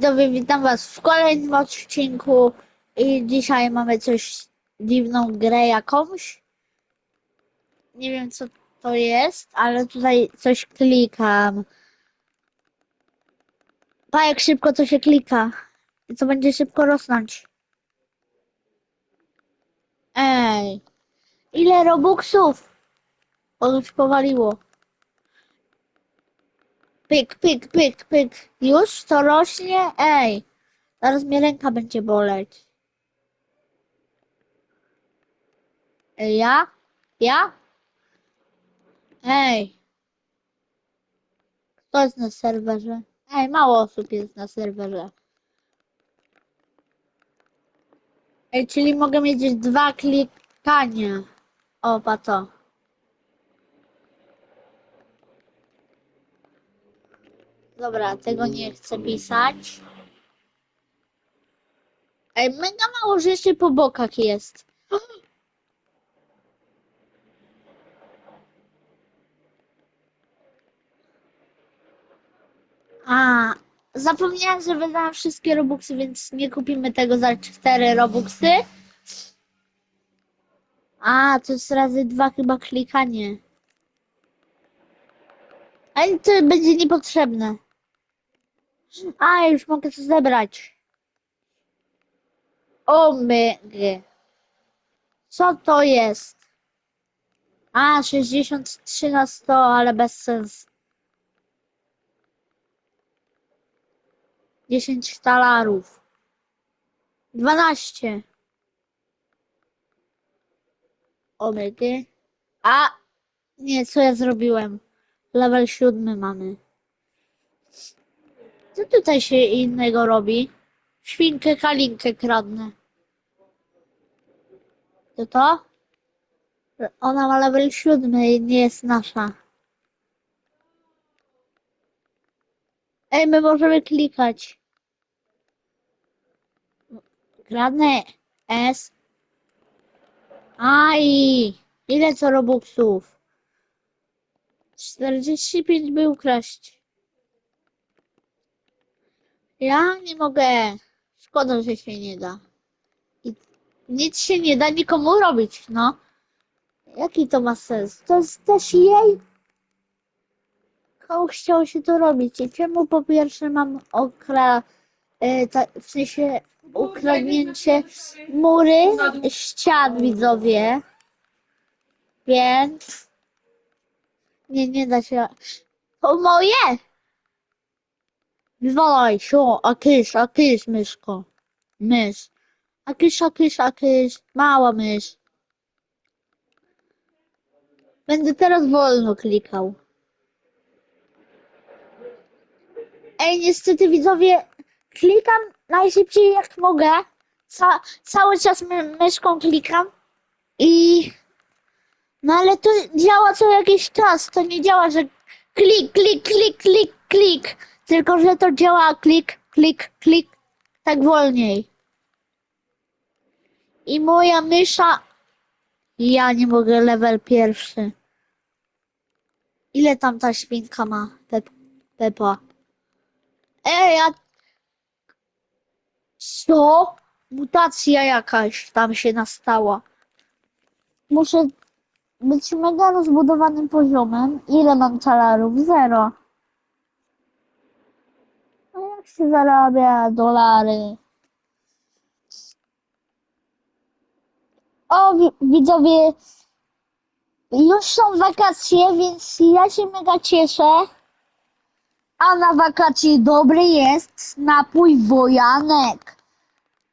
Dobry, witam was w kolejnym odcinku i dzisiaj mamy coś, dziwną grę jakąś. Nie wiem co to jest, ale tutaj coś klikam. Pa jak szybko to się klika. I to będzie szybko rosnąć. Ej, ile robuxów? O, już powaliło. Pyk, pyk, pyk, pyk. Już to rośnie? Ej, zaraz mnie ręka będzie boleć. Ej, ja? Ja? Ej. Kto jest na serwerze? Ej, mało osób jest na serwerze. Ej, czyli mogę mieć dwa klikania. O, pa to. Dobra, tego nie chcę pisać. Ej, mega mało rzeczy po bokach jest. A, zapomniałem, że wydałem wszystkie robuxy, więc nie kupimy tego za 4 robuxy. A, to jest razy dwa chyba klikanie. Ale to będzie niepotrzebne. A, już mogę to zebrać. O my. Co to jest? A, 63 na 100, ale bez sens. 10 talarów. 12. Omygy. A! Nie, co ja zrobiłem? Level 7 mamy. Co tutaj się innego robi? Świnkę kalinkę kradnę. To to? Ona ma level 7 i nie jest nasza. Ej, my możemy klikać. Kradnę S. Aj! Ile co robuxów? 45 by ukraść. Ja nie mogę. Szkoda, że się nie da. I nic się nie da nikomu robić, no. Jaki to ma sens? To jest też jej. Komu chciało się to robić? I czemu po pierwsze mam okra... E, ta, w sensie ukradnięcie mury ścian, widzowie. Więc... Nie, nie da się. To moje! Wywalaj się, a kysz, a kysz, myszko. Mysz. A kysz, a kysz, a kysz. Mała mysz. Będę teraz wolno klikał. Ej, niestety widzowie, klikam najszybciej jak mogę. Ca cały czas my myszką klikam. I... No ale to działa co jakiś czas. To nie działa, że klik, klik, klik, klik, klik. Tylko, że to działa klik, klik, klik. Tak wolniej. I moja mysza... Ja nie mogę level pierwszy. Ile tam ta świnka ma, Pep Pepa? Ej, a... Co? Mutacja jakaś tam się nastała. Muszę być mega rozbudowanym poziomem. Ile mam talarów? Zero. A jak się zarabia dolary? O, wi- widzowie, już są wakacje, więc ja się mega cieszę. A na wakacje dobry jest napój wojanek.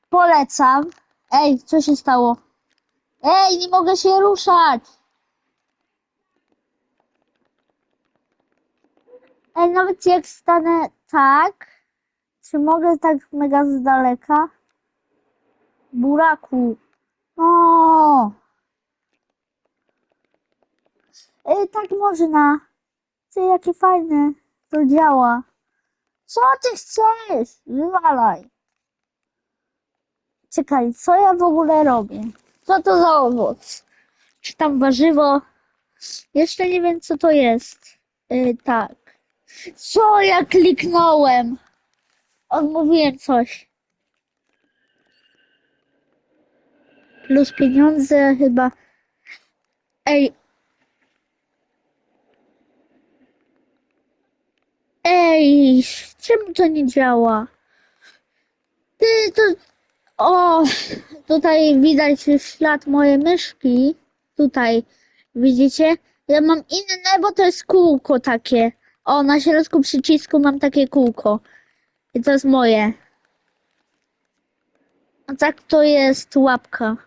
Polecam. Ej, co się stało? Ej, nie mogę się ruszać. Ej, nawet jak stanę tak, czy mogę tak mega z daleka? Buraku. O. Ej, tak można. Ty, jakie fajne. To działa. Co ty chcesz? Wywalaj. Czekaj, co ja w ogóle robię? Co to za owoc? Czy tam warzywo? Jeszcze nie wiem, co to jest. Yy, tak. Co ja kliknąłem? Odmówiłem coś. Plus pieniądze chyba. Ej. Ej, czemu to nie działa? Ty to. O, tutaj widać ślad mojej myszki. Tutaj, widzicie? Ja mam inne, bo to jest kółko takie. O, na środku przycisku mam takie kółko. I to jest moje. A tak to jest łapka.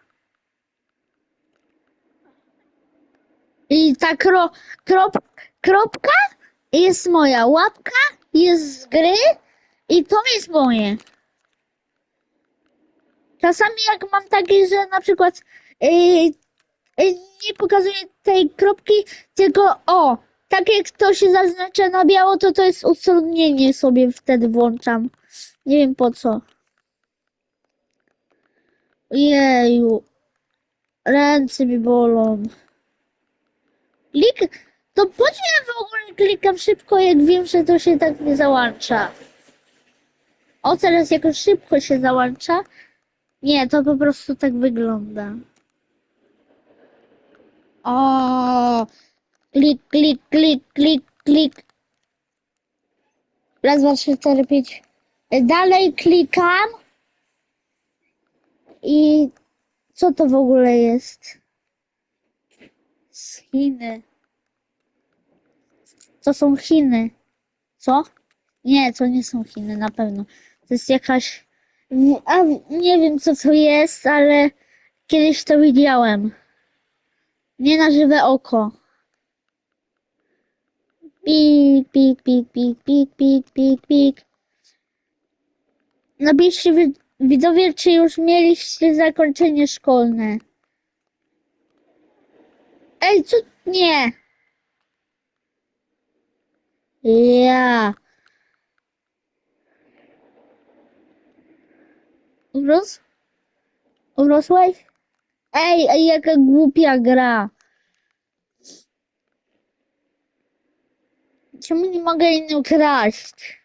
I ta kro, krop, kropka jest moja. Łapka jest z gry i to jest moje. Czasami jak mam takie, że na przykład yy, yy, nie pokazuję tej kropki, tylko o, tak jak to się zaznacza na biało, to to jest utrudnienie sobie wtedy włączam. Nie wiem po co. Jeju. Ręce mi bolą. Klik... To po ja w ogóle klikam szybko, jak wiem, że to się tak nie załącza? O, teraz jakoś szybko się załącza. Nie, to po prostu tak wygląda. O, klik, klik, klik, klik, klik. Raz, dwa, trzy, cztery, pięć. Dalej klikam. I co to w ogóle jest? Z Chiny. To są Chiny. Co? Nie, to nie są Chiny, na pewno. To jest jakaś. A, nie wiem, co to jest, ale kiedyś to widziałem. Nie na żywe oko. Pik, pik, pik, pik, pik, pik, pik, pik. Napiszcie wi- widzowie, czy już mieliście zakończenie szkolne. Ej, co? Nie. Ja. Urósł? Urosłeś? Ej, ej, jaka głupia gra. Czemu nie mogę innym kraść?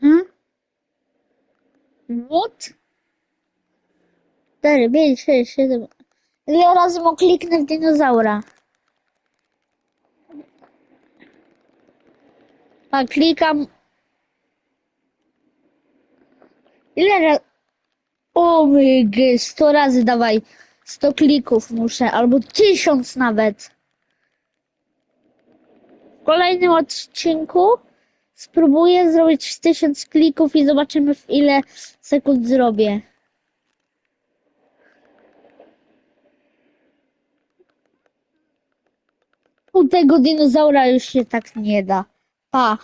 Hmm? What? 4, 5, 6, 7. Ile razy mu kliknę w dinozaura? A klikam. Ile razy? O gy, 100 razy dawaj. 100 klików muszę, albo 1000 nawet. Kolejnym odcinku spróbuję zrobić 1000 klików i zobaczymy w ile sekund zrobię. U tego dinozaura już się tak nie da. Pa.